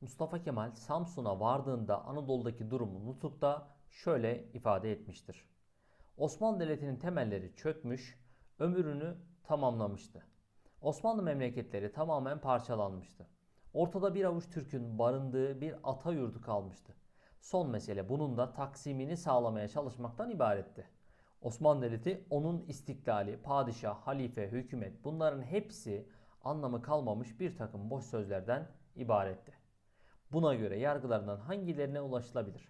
Mustafa Kemal Samsun'a vardığında Anadolu'daki durumu nutukta şöyle ifade etmiştir. Osmanlı Devleti'nin temelleri çökmüş, ömrünü tamamlamıştı. Osmanlı memleketleri tamamen parçalanmıştı. Ortada bir avuç Türk'ün barındığı bir ata yurdu kalmıştı. Son mesele bunun da taksimini sağlamaya çalışmaktan ibaretti. Osmanlı Devleti onun istiklali, padişah, halife, hükümet bunların hepsi anlamı kalmamış bir takım boş sözlerden ibaretti. Buna göre yargılardan hangilerine ulaşılabilir?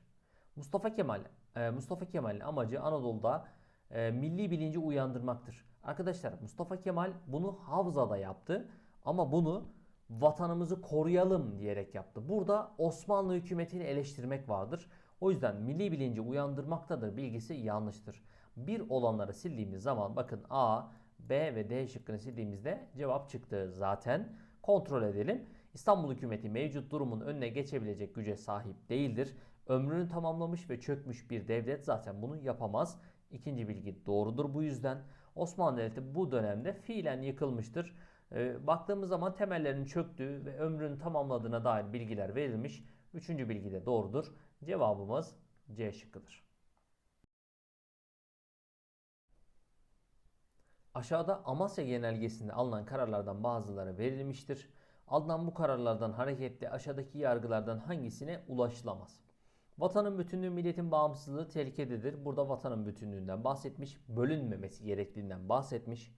Mustafa Kemal e, Mustafa Kemal'in amacı Anadolu'da e, milli bilinci uyandırmaktır. Arkadaşlar Mustafa Kemal bunu Havza'da yaptı ama bunu vatanımızı koruyalım diyerek yaptı. Burada Osmanlı hükümetini eleştirmek vardır. O yüzden milli bilinci uyandırmaktadır bilgisi yanlıştır. Bir olanları sildiğimiz zaman bakın A, B ve D şıkkını sildiğimizde cevap çıktı zaten. Kontrol edelim. İstanbul hükümeti mevcut durumun önüne geçebilecek güce sahip değildir. Ömrünü tamamlamış ve çökmüş bir devlet zaten bunu yapamaz. İkinci bilgi doğrudur bu yüzden. Osmanlı Devleti bu dönemde fiilen yıkılmıştır. Ee, baktığımız zaman temellerinin çöktüğü ve ömrünü tamamladığına dair bilgiler verilmiş. Üçüncü bilgi de doğrudur. Cevabımız C şıkkıdır. Aşağıda Amasya Genelgesi'nde alınan kararlardan bazıları verilmiştir. Alınan bu kararlardan hareketle aşağıdaki yargılardan hangisine ulaşılamaz? Vatanın bütünlüğü, milletin bağımsızlığı tehlikededir. Burada vatanın bütünlüğünden bahsetmiş, bölünmemesi gerektiğinden bahsetmiş.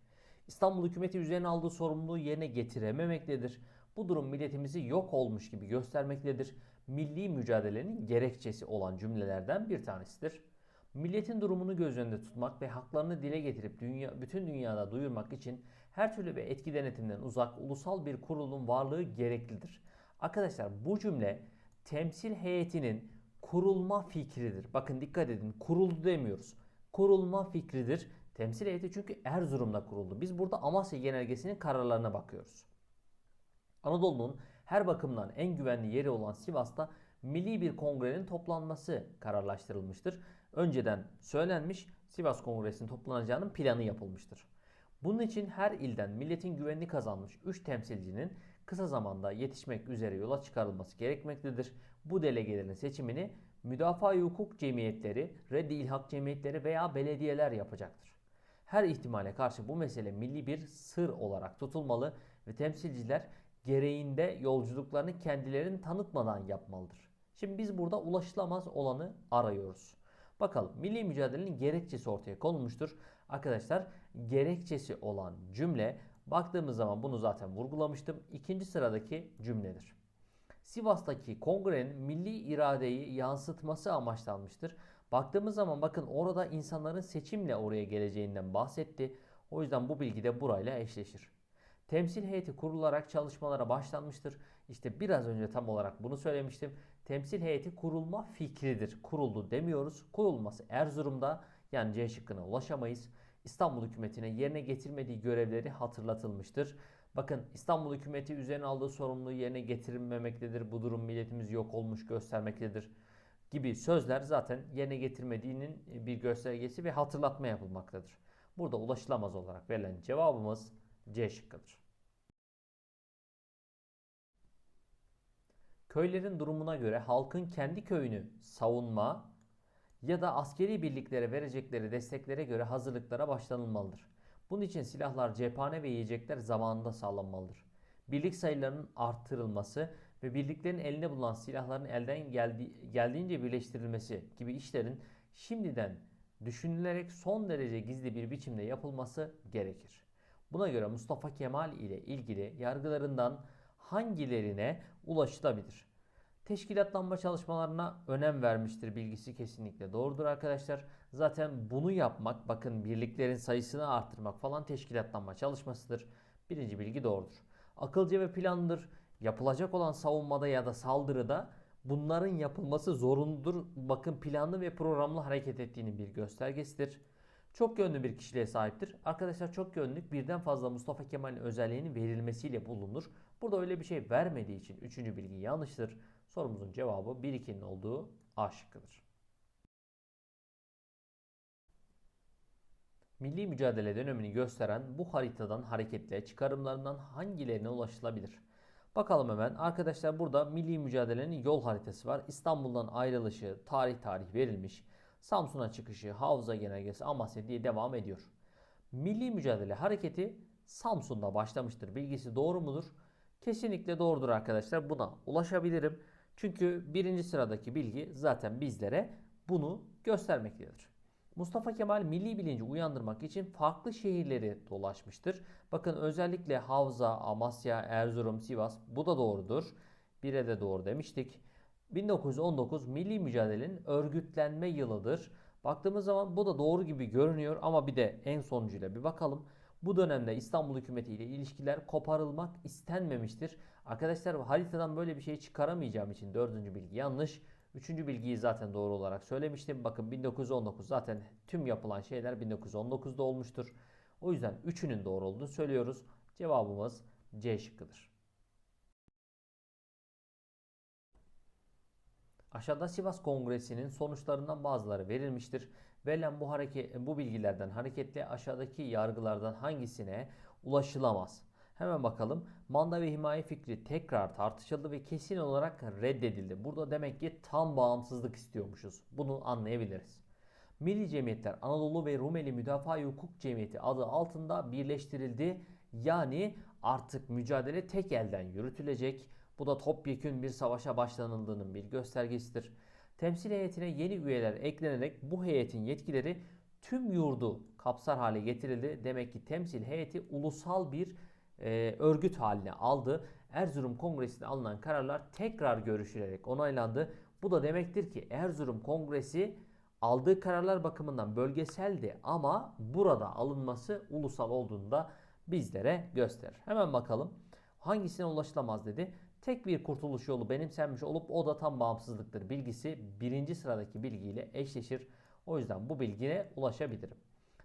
İstanbul hükümeti üzerine aldığı sorumluluğu yerine getirememektedir. Bu durum milletimizi yok olmuş gibi göstermektedir. Milli mücadelenin gerekçesi olan cümlelerden bir tanesidir. Milletin durumunu göz önünde tutmak ve haklarını dile getirip dünya, bütün dünyada duyurmak için her türlü ve etki denetimden uzak ulusal bir kurulun varlığı gereklidir. Arkadaşlar bu cümle temsil heyetinin kurulma fikridir. Bakın dikkat edin kuruldu demiyoruz. Kurulma fikridir. Temsil heyeti çünkü Erzurum'da kuruldu. Biz burada Amasya Genelgesi'nin kararlarına bakıyoruz. Anadolu'nun her bakımdan en güvenli yeri olan Sivas'ta milli bir kongrenin toplanması kararlaştırılmıştır. Önceden söylenmiş Sivas Kongresi'nin toplanacağının planı yapılmıştır. Bunun için her ilden milletin güvenini kazanmış 3 temsilcinin kısa zamanda yetişmek üzere yola çıkarılması gerekmektedir. Bu delegelerin seçimini müdafaa hukuk cemiyetleri, reddi ilhak cemiyetleri veya belediyeler yapacaktır. Her ihtimale karşı bu mesele milli bir sır olarak tutulmalı ve temsilciler gereğinde yolculuklarını kendilerini tanıtmadan yapmalıdır. Şimdi biz burada ulaşılamaz olanı arıyoruz. Bakalım milli mücadelenin gerekçesi ortaya konulmuştur. Arkadaşlar gerekçesi olan cümle baktığımız zaman bunu zaten vurgulamıştım. İkinci sıradaki cümledir. Sivas'taki kongrenin milli iradeyi yansıtması amaçlanmıştır. Baktığımız zaman bakın orada insanların seçimle oraya geleceğinden bahsetti. O yüzden bu bilgi de burayla eşleşir. Temsil heyeti kurularak çalışmalara başlanmıştır. İşte biraz önce tam olarak bunu söylemiştim. Temsil heyeti kurulma fikridir. Kuruldu demiyoruz. Kurulması Erzurum'da yani C şıkkına ulaşamayız. İstanbul hükümetine yerine getirmediği görevleri hatırlatılmıştır. Bakın İstanbul hükümeti üzerine aldığı sorumluluğu yerine getirilmemektedir. Bu durum milletimiz yok olmuş göstermektedir gibi sözler zaten yerine getirmediğinin bir göstergesi ve hatırlatma yapılmaktadır. Burada ulaşılamaz olarak verilen cevabımız C şıkkıdır. Köylerin durumuna göre halkın kendi köyünü savunma ya da askeri birliklere verecekleri desteklere göre hazırlıklara başlanılmalıdır. Bunun için silahlar, cephane ve yiyecekler zamanında sağlanmalıdır. Birlik sayılarının arttırılması ve birliklerin elinde bulunan silahların elden geldi, geldiğince birleştirilmesi gibi işlerin şimdiden düşünülerek son derece gizli bir biçimde yapılması gerekir. Buna göre Mustafa Kemal ile ilgili yargılarından hangilerine ulaşılabilir? Teşkilatlanma çalışmalarına önem vermiştir bilgisi kesinlikle doğrudur arkadaşlar. Zaten bunu yapmak bakın birliklerin sayısını arttırmak falan teşkilatlanma çalışmasıdır. Birinci bilgi doğrudur. Akılcı ve planlıdır. Yapılacak olan savunmada ya da saldırıda bunların yapılması zorunludur. Bakın planlı ve programlı hareket ettiğinin bir göstergesidir. Çok yönlü bir kişiliğe sahiptir. Arkadaşlar çok yönlülük birden fazla Mustafa Kemal'in özelliğinin verilmesiyle bulunur. Burada öyle bir şey vermediği için üçüncü bilgi yanlıştır. Sorumuzun cevabı 1-2'nin olduğu A şıkkıdır. Milli mücadele dönemini gösteren bu haritadan hareketle çıkarımlarından hangilerine ulaşılabilir? Bakalım hemen. Arkadaşlar burada milli mücadelenin yol haritası var. İstanbul'dan ayrılışı, tarih tarih verilmiş. Samsun'a çıkışı, Havza Genelgesi, Amasya diye devam ediyor. Milli mücadele hareketi Samsun'da başlamıştır. Bilgisi doğru mudur? Kesinlikle doğrudur arkadaşlar. Buna ulaşabilirim. Çünkü birinci sıradaki bilgi zaten bizlere bunu göstermektedir. Mustafa Kemal milli bilinci uyandırmak için farklı şehirleri dolaşmıştır. Bakın özellikle Havza, Amasya, Erzurum, Sivas bu da doğrudur. Bire de doğru demiştik. 1919 milli mücadelenin örgütlenme yılıdır. Baktığımız zaman bu da doğru gibi görünüyor ama bir de en sonucuyla bir bakalım. Bu dönemde İstanbul hükümeti ile ilişkiler koparılmak istenmemiştir. Arkadaşlar haritadan böyle bir şey çıkaramayacağım için dördüncü bilgi yanlış. Üçüncü bilgiyi zaten doğru olarak söylemiştim. Bakın 1919 zaten tüm yapılan şeyler 1919'da olmuştur. O yüzden üçünün doğru olduğunu söylüyoruz. Cevabımız C şıkkıdır. Aşağıda Sivas Kongresi'nin sonuçlarından bazıları verilmiştir. Verilen bu hareket bu bilgilerden hareketle aşağıdaki yargılardan hangisine ulaşılamaz? Hemen bakalım. Manda ve himaye fikri tekrar tartışıldı ve kesin olarak reddedildi. Burada demek ki tam bağımsızlık istiyormuşuz. Bunu anlayabiliriz. Milli Cemiyetler Anadolu ve Rumeli Müdafaa Hukuk Cemiyeti adı altında birleştirildi. Yani artık mücadele tek elden yürütülecek. Bu da topyekün bir savaşa başlanıldığının bir göstergesidir. Temsil heyetine yeni üyeler eklenerek bu heyetin yetkileri tüm yurdu kapsar hale getirildi. Demek ki temsil heyeti ulusal bir e, örgüt haline aldı. Erzurum Kongresi'nde alınan kararlar tekrar görüşülerek onaylandı. Bu da demektir ki Erzurum Kongresi aldığı kararlar bakımından bölgeseldi ama burada alınması ulusal olduğunu da bizlere gösterir. Hemen bakalım hangisine ulaşılamaz dedi. Tek bir kurtuluş yolu benimsenmiş olup o da tam bağımsızlıktır bilgisi birinci sıradaki bilgiyle eşleşir. O yüzden bu bilgiye ulaşabilirim.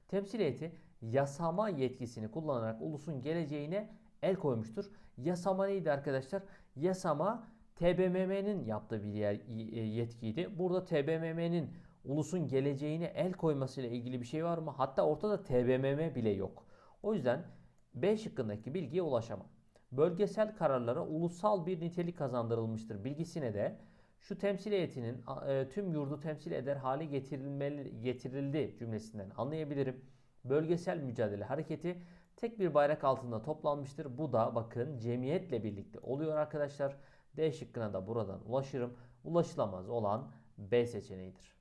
Temsil heyeti yasama yetkisini kullanarak ulusun geleceğine el koymuştur. Yasama neydi arkadaşlar? Yasama TBMM'nin yaptığı bir yer, e, yetkiydi. Burada TBMM'nin ulusun geleceğine el koymasıyla ilgili bir şey var mı? Hatta ortada TBMM bile yok. O yüzden B şıkkındaki bilgiye ulaşamam. Bölgesel kararlara ulusal bir nitelik kazandırılmıştır bilgisine de şu temsil heyetinin e, tüm yurdu temsil eder hale getirilmeli, getirildi cümlesinden anlayabilirim. Bölgesel mücadele hareketi tek bir bayrak altında toplanmıştır. Bu da bakın cemiyetle birlikte oluyor arkadaşlar. D şıkkına da buradan ulaşırım. Ulaşılamaz olan B seçeneğidir.